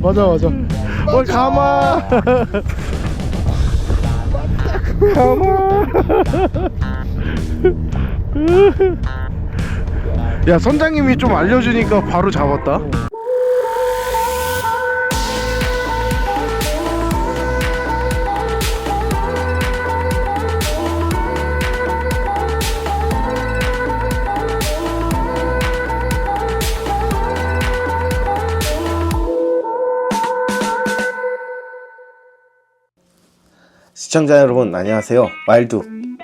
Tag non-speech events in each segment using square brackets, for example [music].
맞아 맞아. 뭘 가마. 가마. 야 선장님이 좀 알려주니까 바로 잡았다 시청자 여러분 안녕하세요. 와일드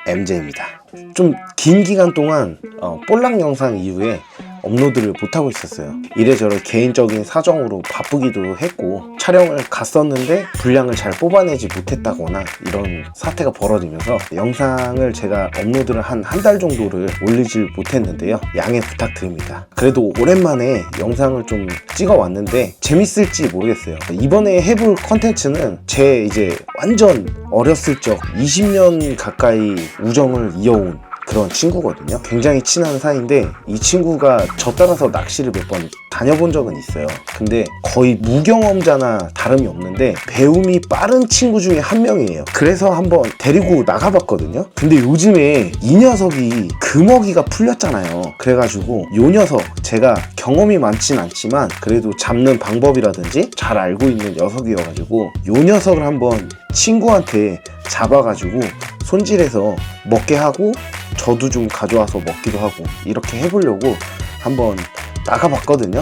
MJ입니다. 좀 긴 기간 동안 어, 볼락 영상 이후에 업로드를 못하고 있었어요. 이래저래 개인적인 사정으로 바쁘기도 했고 촬영을 갔었는데 분량을 잘 뽑아내지 못했다거나 이런 사태가 벌어지면서 영상을 제가 업로드를 한 한 달 정도를 올리질 못했는데요. 양해 부탁드립니다. 그래도 오랜만에 영상을 좀 찍어 왔는데 재밌을지 모르겠어요. 이번에 해볼 컨텐츠는 제 이제 완전 어렸을 적 20년 가까이 우정을 이어온 그런 친구거든요. 굉장히 친한 사이인데 이 친구가 저 따라서 낚시를 몇 번 다녀본 적은 있어요. 근데 거의 무경험자나 다름이 없는데 배움이 빠른 친구 중에 한 명이에요. 그래서 한번 데리고 나가봤거든요. 근데 요즘에 이 녀석이 금어기가 풀렸잖아요. 그래가지고 요 녀석 제가 경험이 많진 않지만 그래도 잡는 방법이라든지 잘 알고 있는 녀석이어가지고 요 녀석을 한번 친구한테 잡아가지고 손질해서 먹게 하고 저도 좀 가져와서 먹기도 하고 이렇게 해보려고 한번 나가봤거든요.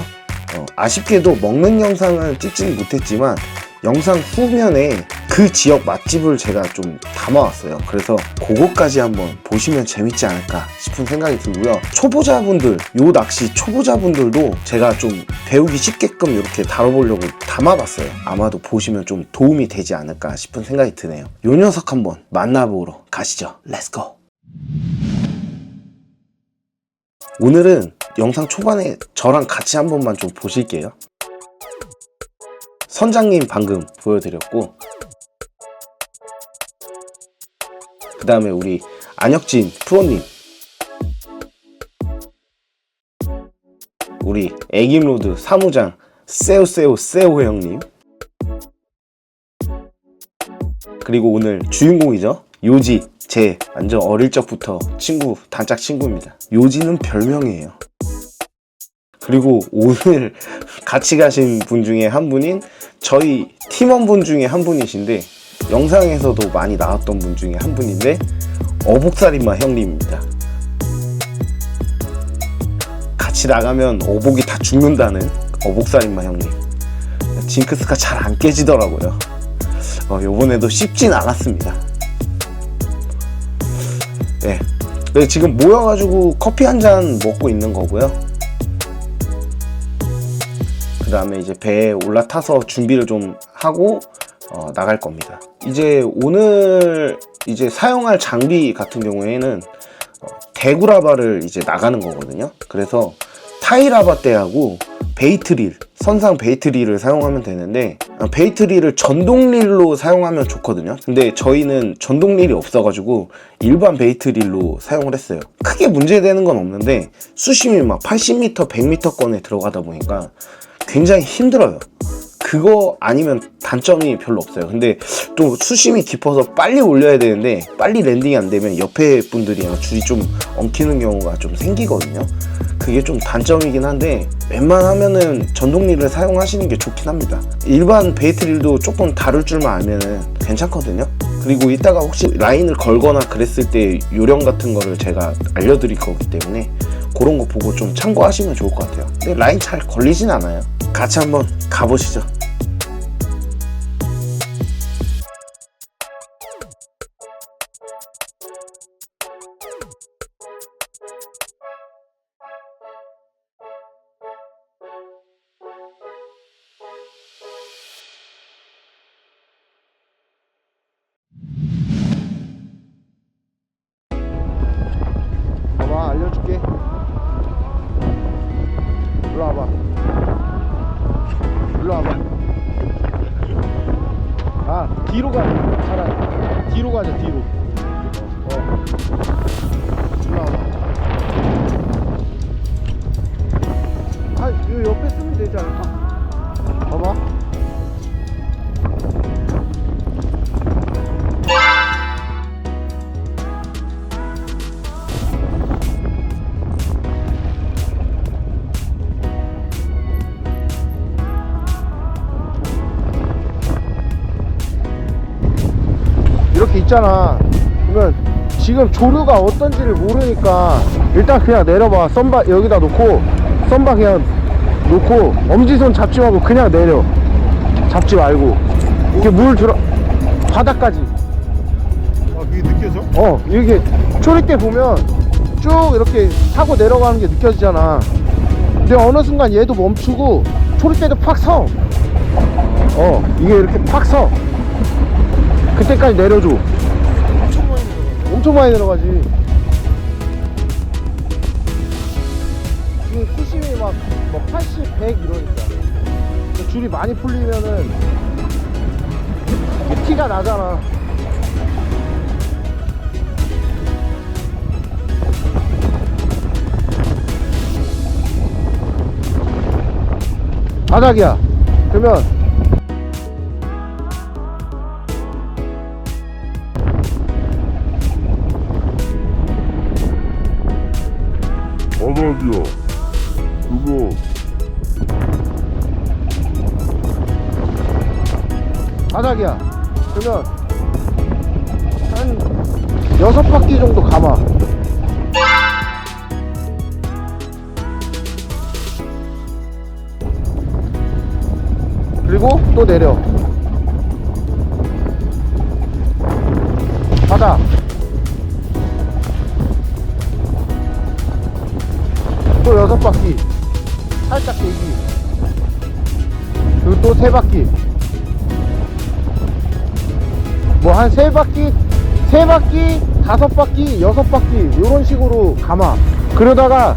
어, 아쉽게도 먹는 영상을 찍지는 못했지만 영상 후면에 그 지역 맛집을 제가 좀 담아왔어요. 그래서 그거까지 한번 보시면 재밌지 않을까 싶은 생각이 들고요. 초보자분들, 요 낚시 초보자분들도 제가 좀 배우기 쉽게끔 이렇게 다뤄보려고 담아봤어요. 아마도 보시면 좀 도움이 되지 않을까 싶은 생각이 드네요. 요 녀석 한번 만나보러 가시죠. 렛츠고! 오늘은 영상 초반에 저랑 같이 한 번만 좀 보실게요. 선장님 방금 보여드렸고 그 다음에 우리 안혁진 프로님. 우리 애김로드 사무장 세오세오 세오 형님. 그리고 오늘 주인공이죠. 요지. 제 완전 어릴 적부터 친구 단짝 친구입니다. 요지는 별명이에요. 그리고 오늘 [laughs] 같이 가신 분 중에 한 분인 저희 팀원분 중에 한 분이신데 영상에서도 많이 나왔던 분 중에 한 분인데 어복살인마 형님입니다. 같이 나가면 어복이 다 죽는다는 어복살인마 형님. 징크스가 잘 안 깨지더라고요. 어, 요번에도 쉽진 않았습니다. 네. 네, 지금 모여가지고 커피 한 잔 먹고 있는 거고요. 그 다음에 이제 배에 올라타서 준비를 좀 하고 어, 나갈 겁니다. 이제 오늘 이제 사용할 장비 같은 경우에는 어, 대구라바를 이제 나가는 거거든요. 그래서 타이라바 때하고 베이트릴, 선상 베이트릴을 사용하면 되는데 어, 베이트릴을 전동릴로 사용하면 좋거든요. 근데 저희는 전동릴이 없어가지고 일반 베이트릴로 사용을 했어요. 크게 문제되는 건 없는데 수심이 막 80m, 100m권에 들어가다 보니까 굉장히 힘들어요. 그거 아니면 단점이 별로 없어요. 근데 또 수심이 깊어서 빨리 올려야 되는데 빨리 랜딩이 안 되면 옆에 분들이랑 줄이 좀 엉키는 경우가 좀 생기거든요. 그게 좀 단점이긴 한데 웬만하면은 전동릴을 사용하시는 게 좋긴 합니다. 일반 베이트릴도 조금 다룰 줄만 알면은 괜찮거든요. 그리고 이따가 혹시 라인을 걸거나 그랬을 때 요령 같은 거를 제가 알려드릴 거기 때문에 그런 거 보고 좀 참고하시면 좋을 것 같아요. 근데 라인 잘 걸리진 않아요. 같이 한번 가보시죠. 이렇게 있잖아. 그러면 지금 조류가 어떤지를 모르니까 일단 그냥 내려봐. 썬바 여기다 놓고 썬바 그냥 놓고 엄지손 잡지 말고 그냥 내려. 잡지 말고. 이렇게 물 들어 바닥까지. 아 그게 느껴져? 어 이렇게 초리 때 보면 쭉 이렇게 타고 내려가는 게 느껴지잖아. 근데 어느 순간 얘도 멈추고 초리 때도 팍 서. 어 이게 이렇게 팍서 그때까지 내려줘. 엄청 많이 들어가 엄청 많이 내려가지. 지금 수심이 막뭐 80, 100 이러니까. 줄이 많이 풀리면은 티가 나잖아. 바닥이야. 그러면 바닥이야. 그거 바닥이야. 그러면 한 여섯 바퀴 정도 감아. 그리고 또 내려. 또 여섯 바퀴. 살짝 대기. 그리고 또 세 바퀴. 뭐 한 세 바퀴, 세 바퀴, 다섯 바퀴, 여섯 바퀴 이런 식으로 감아. 그러다가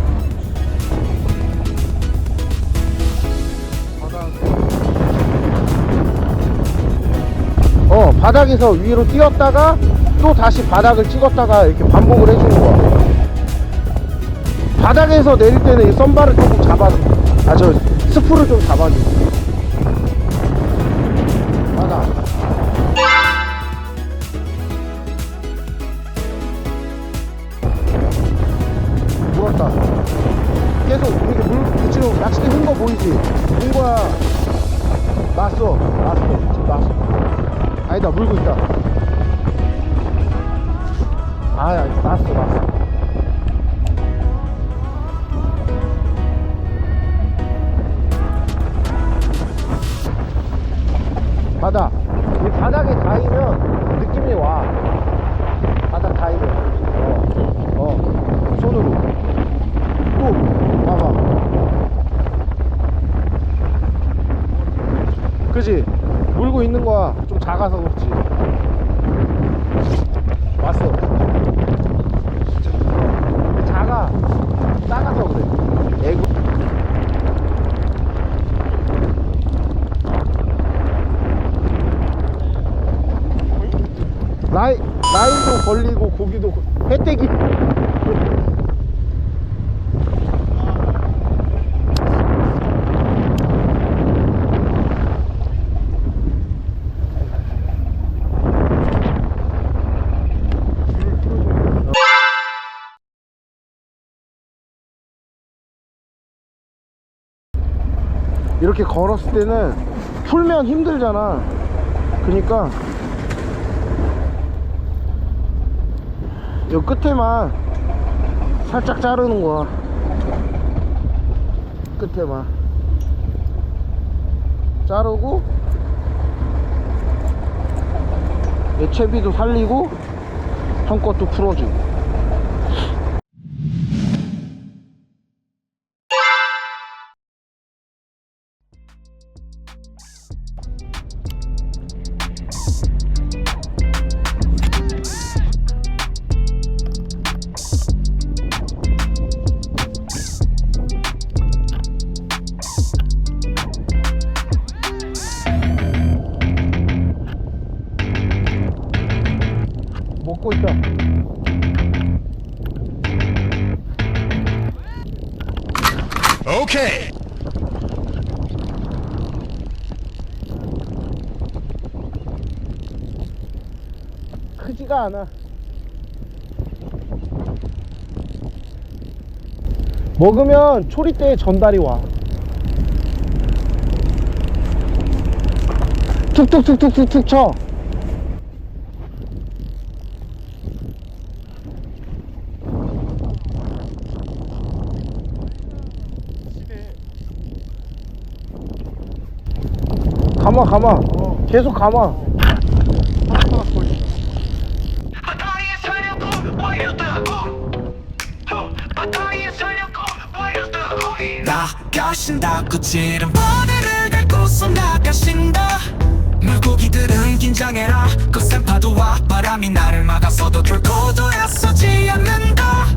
어 바닥에서 위로 뛰었다가 또 다시 바닥을 찍었다가 이렇게 반복을 해주는 거야. 바닥에서 내릴 때는 이 썬바를 조금 잡아줘. 아저 스프를 좀 잡아줘. 바닥. 물었다. 계속 이렇게 물 붙이는 낚싯대 흰거 보이지? 흰 거야. 났어. 났어. 지금 났어. 아니다, 물고 있다. 아, 야, 났어, 났어. 바닥. 이 바닥에 닿으면 느낌이 와. 바닥 닿으면. 어, 어. 손으로. 또 봐봐 그지 물고 있는 거야 좀 작아서 그렇지 왔어 근데 작아 작아서 그래 애고 라이, 라인도 걸리고 고기도 거- 혜택이 이렇게 걸었을 때는 풀면 힘들잖아. 그러니까 요 끝에만 살짝 자르는 거야 끝에만. 자르고 내 채비도 살리고 형 것도 풀어주고 먹으면 초리대에 전달이 와. 툭툭툭툭툭툭 쳐. 감아 감아. 어. 계속 감아. 가신다고 지름 바늘을 밟고서 나가신다. 물고기들은 긴장해라. 거센 파도와. 바람이 나를 막아서도 결코 돌아서지 않는다.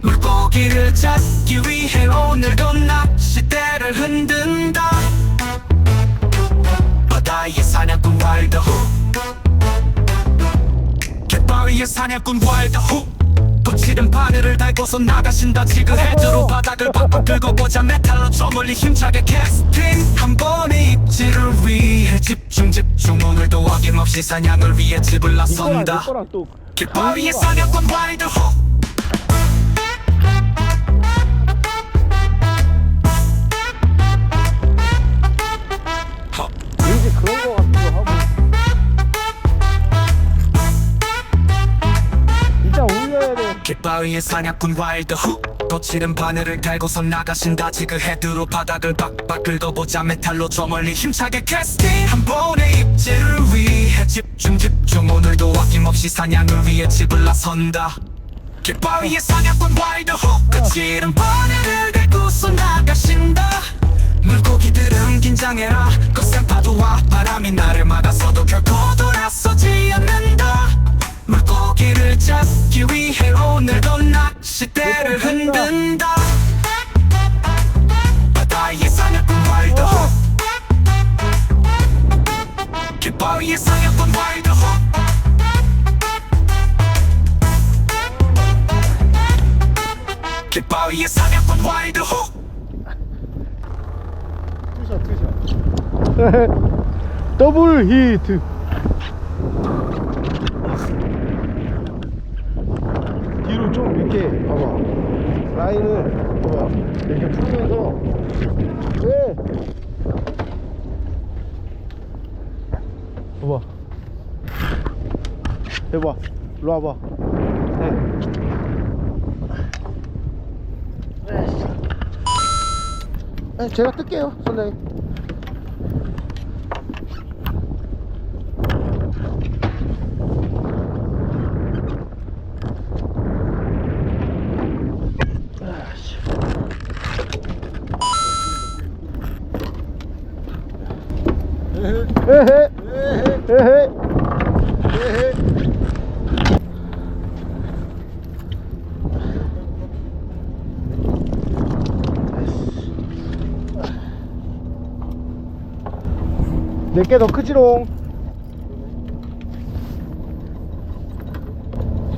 물고기를 잡기 위해 오늘도 낚싯대를 흔든다. 바다의 사냥꾼 와일드 후. 갯바위의 사냥꾼 와일드 후 거칠은 바늘을 달고서 나가신다. 지금 헤드로 바닥을 팍팍 긁어보자 메탈로 저 멀리 힘차게 캐스팅. 한 번의 입지를 위해 집중 집중. 오늘도 어김없이 사냥을 위해 집을 나선다. 갯바위의 사냥꾼 와일드후 돼 갯바위의 사냥꾼 와일드 후 거칠은 바늘을 달고서 나가신다. 지그 헤드로 바닥을 빡빡 긁어보자. 메탈로 저 멀리 힘차게 캐스팅. 한 번의 입지를 위해 집중 집중. 오늘도 아낌없이 사냥을 위해 집을 나선다. 갯바위의 사냥꾼 와일드 후 거칠은 바늘을 달고서 나가신다. 물고기들은 긴장해라. 거센 파도와 바람이 나를 막아서도 결코 돌아서지 않는 다 물고기를 잡기 위해 오늘도 낚싯대를 흔든다. 바다의 사냥꾼 와일드호. 갯바위의 사냥꾼 와일드호. 갯바위의 사냥꾼 와일드 호. 투샷 [laughs] 투샷 더블 히트 뒤로 좀 이렇게 봐봐 라인을 봐봐 이렇게 풀면서 네 봐봐 해봐 일로 와봐 네. 네, 제가 뜰게요 에헤 에헤 에헤 내게 더 크지롱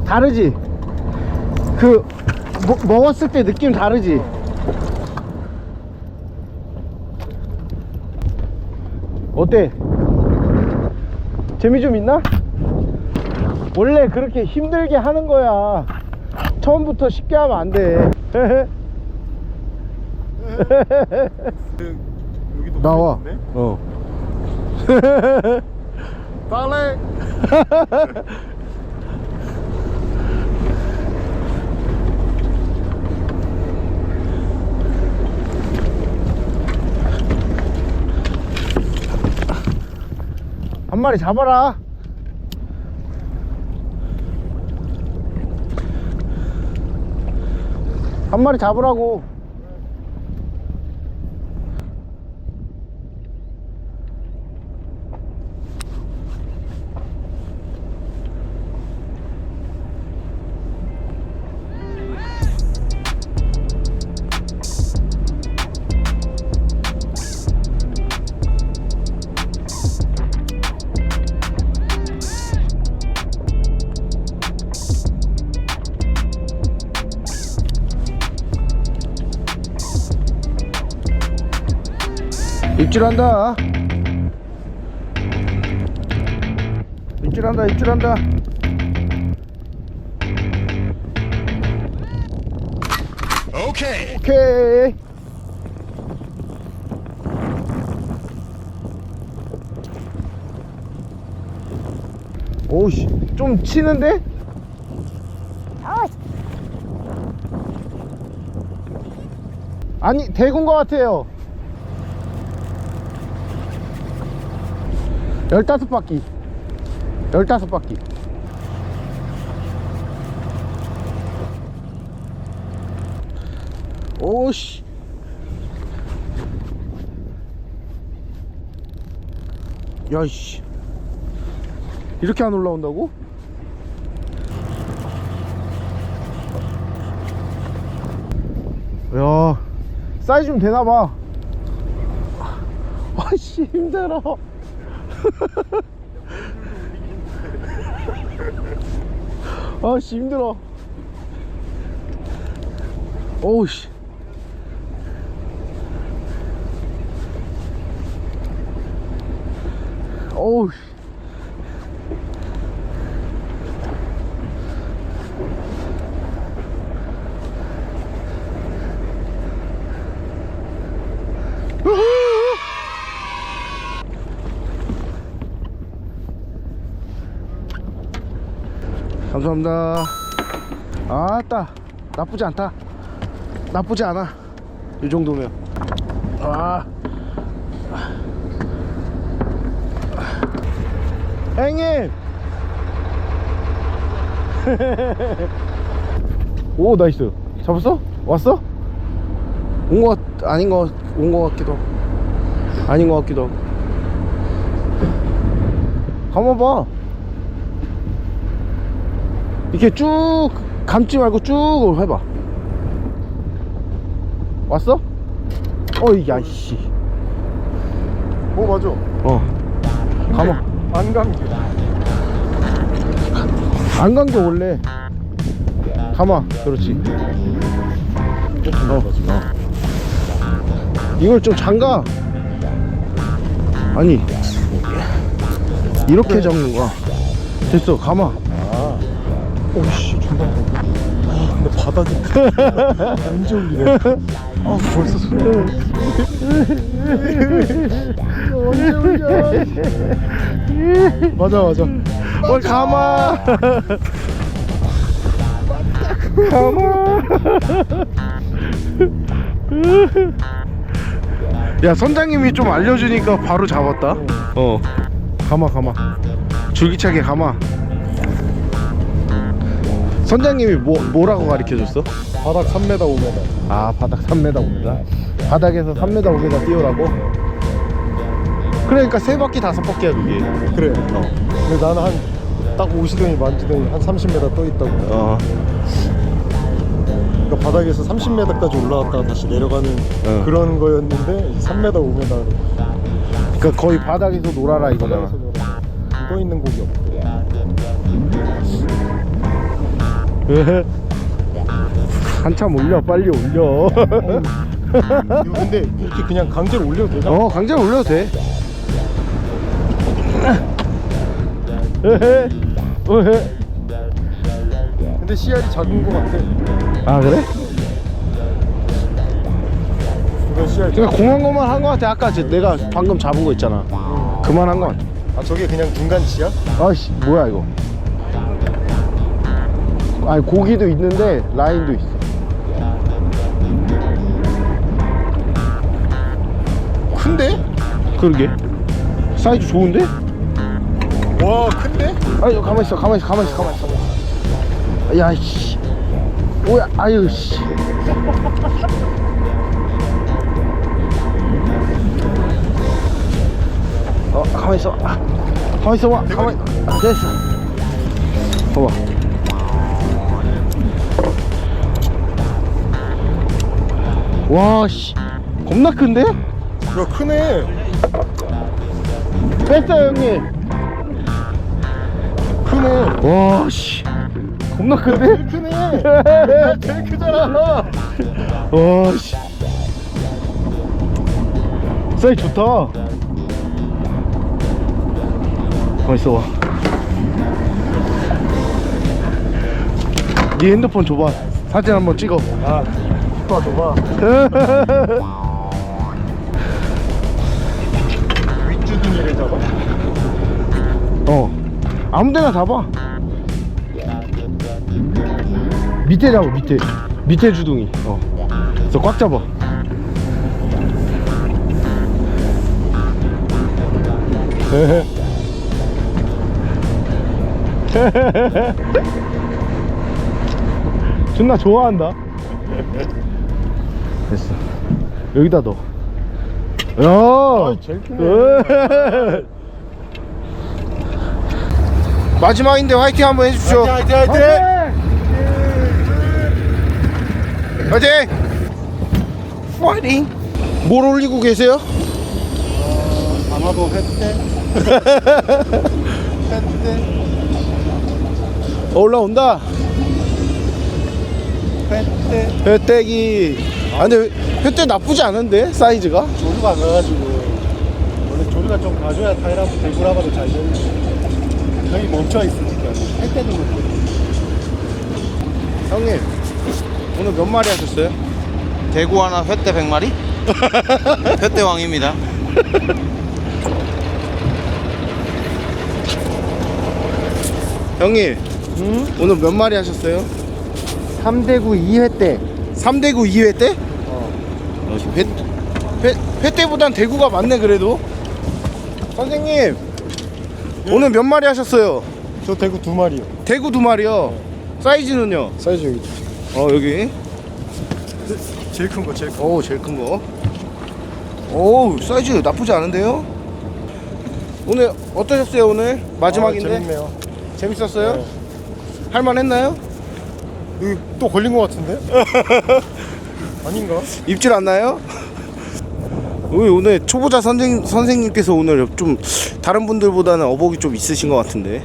다르지? 그 먹- 먹었을 때 느낌 다르지? 어때? 재미 좀 있나? 원래 그렇게 힘들게 하는 거야 처음부터 쉽게 하면 안돼 [laughs] 여기도 나와? 어 빨래. 한 마리 잡아라. 한 마리 잡으라고 입질한다. 입질한다 입질한다. 오케이. 오케이. 오우씨 좀 치는데? 아니 대군 것 같아요 열다섯 바퀴. 열다섯 바퀴. 오씨. 야이씨. 이렇게 안 올라온다고? 야 사이즈 좀 되나봐. 아씨 힘들어 [laughs] 아씨 힘들어. 오우씨. 오우 감사합니다. 아따. 나쁘지 않다. 나쁘지 않아. 이 정도면. 아. 형님 [laughs] 오 나이스. 잡았어? 왔어? 온 거 아닌 거 온 거 같기도. 아닌 거 같기도. 가만 봐 이렇게 쭉 감지 말고 쭉 해봐. 왔어? 어이 야이씨. 어 맞아. 어 가만 안 감겨. 안 감겨 원래. 가마 그렇지. 어, 어. 이걸 좀 잠가. 아니 이렇게 잡는 거야. 됐어 가마 오씨 존나 아 근데 바닥이 언제 올리네 아 벌써 소리 언제 올려 맞아 맞아. 뭘 가마. 가마. 야 선장님이 좀 알려주니까 바로 잡았다. 어. 가마 가마. 줄기차게 가마 선장님이 뭐, 뭐라고 가르쳐 줬어? 바닥 3m 5m 아 바닥 3m 5m 바닥에서 3m 5m 뛰어라고? 그러니까 세 바퀴 다섯 바퀴야 그게. 그래. 근데 나는 한딱 오시더니 만지더니 한 30m 떠 있다고. 어. 그러니까 바닥에서 30m까지 올라왔다가 다시 내려가는 어. 그런 거였는데 3m 5m로 그러니까 거의 바닥에서 놀아라 이거잖아. 바닥에서 떠 있는 곡이 없고 [laughs] 한참 올려 빨리 올려. 이거 [laughs] 근데 이렇게 그냥 강제로 올려도 되잖아 어 강제로 올려도 돼. 근데 CR이 작은 거 같아. 아 그래? CR 그러니까 공한 것만 한 거 같아. 아까 저 내가 방금 잡은 거 있잖아. 그만한 건 아. 저게 그냥 중간치야? 아씨 뭐야 이거 아니 고기도 있는데 라인도 있어. 큰데? 그러게. 사이즈 좋은데? 와 큰데? 아유 가만 있어 가만 있어 가만 있어 가만 있어 가만 있어. 야씨. 뭐야 아유 씨. 어 가만 있어. 아, 가만 있어 봐 가만 아, 됐어. 봐봐 와씨. 겁나 큰데? 야 크네. 뺐어요 형님. 크네. 와씨. 겁나 큰데? 크네. 제일 크잖아. 와씨. 사이 좋다. 가만 있어봐. 네 핸드폰 줘봐. 사진 한번 찍어. 아 오빠 줘봐 윗주둥이를 잡아? 어. 아무데나 잡아. 밑에 잡아 밑에. 밑에 주둥이. 어. 그래서 꽉 잡아. [laughs] 존나 좋아한다 됐어. 여기다 넣어. 야! 제일 크네. 에. 마지막인데 화이팅 한번 해주십시오. 화이팅 화이팅 화이팅! 화이팅! 뭘 올리고 계세요? 아마도 횟대? 횟대? 올라온다. 횟대? 회떼기 아 근데 회떼 나쁘지 않은데 사이즈가 조류가 안 가가지고 원래 조류가 좀 가줘야 타이라고 대구라가도 잘 되는데 거의 멈춰 있으니까 횟대도 못 형님 오늘 몇 마리 하셨어요? 대구 하나 횟대 100마리? 횟대 왕입니다. 형님 오늘 몇 마리 하셨어요? 3대구 2회 때 3대구 2회 때? 어. 회, 회, 회 때보단 대구가 많네 그래도 선생님 오늘 몇 마리 하셨어요? 저 대구 두 마리요 대구 두 마리요 사이즈는요? 사이즈 여기 어 여기 제일 큰 거 제일 큰오 제일 큰거 오 사이즈 나쁘지 않은데요? 오늘 어떠셨어요 오늘? 마지막인데 아, 재밌네요 재밌었어요? 네. 할만했나요? 여기 또 걸린 거 같은데? [laughs] 아닌가? 입질 안 나요? 우리 오늘 초보자 선생, 선생님께서 오늘 좀 다른 분들보다는 어복이 좀 있으신 것 같은데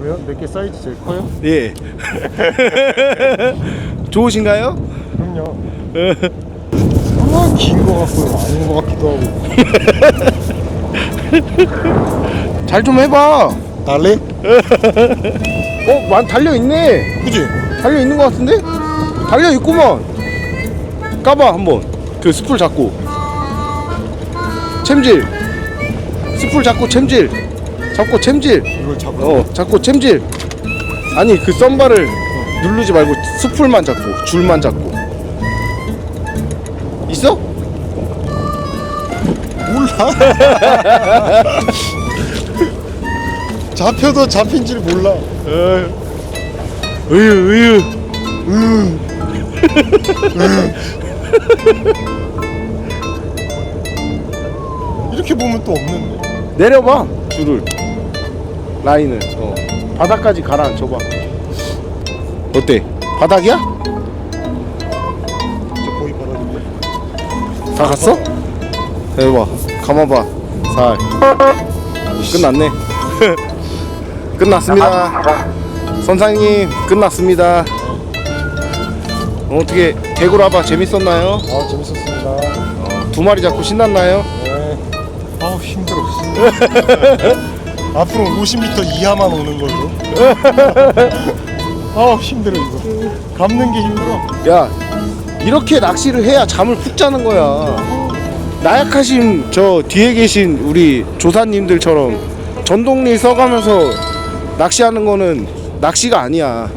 왜요? 내게 사이즈 제일 커요? 예 [laughs] 좋으신가요? 그럼요 긴거 같고요 아닌 거 같기도 하고 [laughs] 잘 좀 해봐 달래? 어? 많 달려있네 그지? 달려 있는 것 같은데? 달려 있구먼. 까봐 한번. 그 스풀 잡고. 챔질. 스풀 잡고 챔질. 잡고 챔질. 이걸 잡고 어 잡고 챔질. 아니 그 썸바를 누르지 말고 스풀만 잡고 줄만 잡고. 있어? 몰라. [laughs] 잡혀도 잡힌 줄 몰라 으유 으유. 이렇게 보면 또 없는데. 내려봐 줄을. 라인을. 어. 바닥까지 가라앉혀봐 어때? 바닥이야? 저 거의 바닥인데. 다 갔어? 해봐. 감아봐. 살 끝났네. [laughs] 끝났습니다 선상님 끝났습니다. 어, 어떻게 개구라바 재밌었나요? 아 재밌었습니다. 두 마리 잡고 신났나요? 네. 아우 힘들어 [laughs] 앞으로 50m 이하만 오는 걸로. [laughs] 아우 힘들어 이거. 감는 게 힘들어. 야 이렇게 낚시를 해야 잠을 푹 자는 거야. 나약하신 저 뒤에 계신 우리 조사님들처럼 전동릴 써가면서 낚시하는 거는 낚시가 아니야.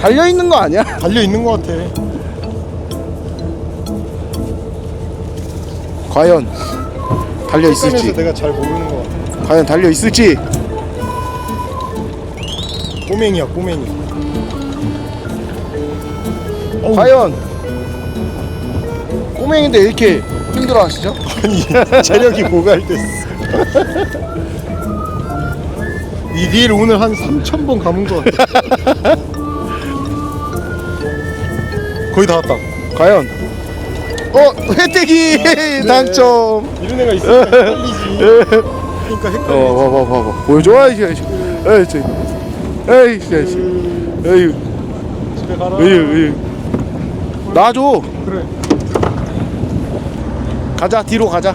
달려 있는 거 아니야? [laughs] 달려 있는 것 같아. 과연 달려 있을지. 내가 잘 모르는 것 같아. 과연 달려 있을지. 꼬맹이야 꼬맹이. 어우, 과연 꼬맹인데 이렇게 힘들어 하시죠? 아니 [laughs] 체력이 고갈됐어 [laughs] 이 릴 오늘 한 3,000번 감은 것 같아 [laughs] 거의 다 왔다 과연 어 혜택이 당첨 이런 애가 있으니까 헷갈리지 그러니까 헷갈리지 어, 봐봐, 봐봐. 보여줘, 이씨, 이씨. 에이, 저, 에이, 이씨, 이씨. 에이, 집에 가라 에이, 에이. 놔줘. 그래 가자, 뒤로 가자.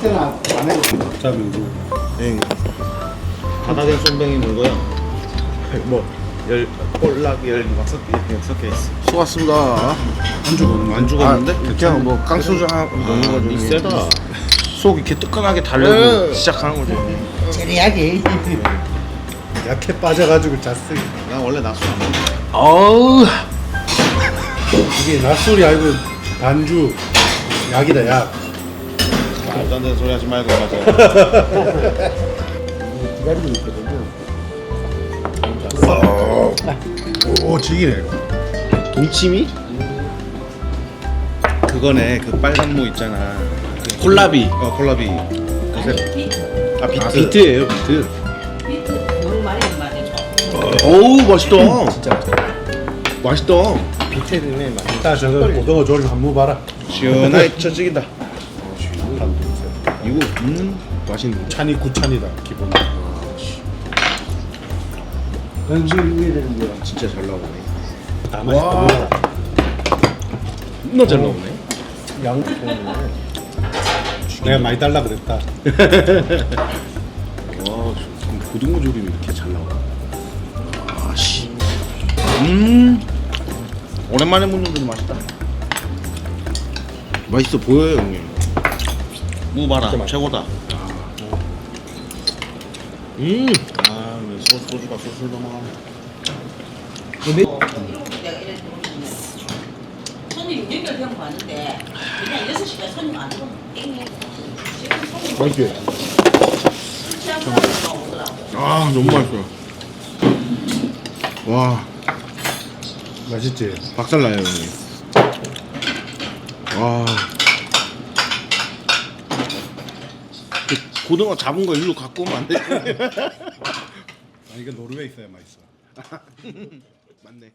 때나 안 해도 자 민구 네. 바닥에 쏨뱅이 물고요. 뭐, 열, 볼락 열 여섯 개, 여섯 개 있어. 수고하셨습니다. 안 죽었는데? 안 죽었는데? 아, 그냥 뭐 깡소주 하나 넣는 아, 거죠. 이 세다. 속 이렇게 뜨끈하게 달려고 시작하는 거죠. 약해 빠져가지고 잤어 나 원래 낮술 안 먹어. 어우, 이게 낮술이 아니고 반주 약이다 약 되는 소리 하지 말고 맞아. 기다리고 있거든요 오 지기네 동치미? 그거네, 그 빨간 모 있잖아. 그 콜라비. 어, 콜라비. 그 아, 비트. 아, 비트예요, 비트. 비트 너무 많이 많이 줘. 어우, 맛있다. 진짜 맛있다. 비테르네 이따 저거 고등어 조림 한번 봐라 시원하게 쳐지긴다. 음, 맛있네. 찬이 구찬이다 기본 진짜 잘 나오네. 다 맛있다 겁나 잘 나오네. 양 내가 많이 달라 그랬다 [laughs] 와, 고등어 조림이 이렇게 잘 나와. 아, 씨. 음. 오랜만에 먹는데 맛있다. 맛있어 보여요, 형님. 무 봐라, 최고다. 음, 아, 왜 소, 소주가 술술 넘어가네. 이래 손님 연결되면 봤는데 그냥 6시까지 손님 안 오면 땡해. 지금 손님 맛있지? 술 취한 사람이 오더라고. 아, 너무 맛있어요. 와, 맛있지? 박살나요, 형님. 와. 고등어 잡은 거 일로 갖고 오면 안 돼? 아 이거 노르웨이 있어야 맛있어 [laughs] 맞네.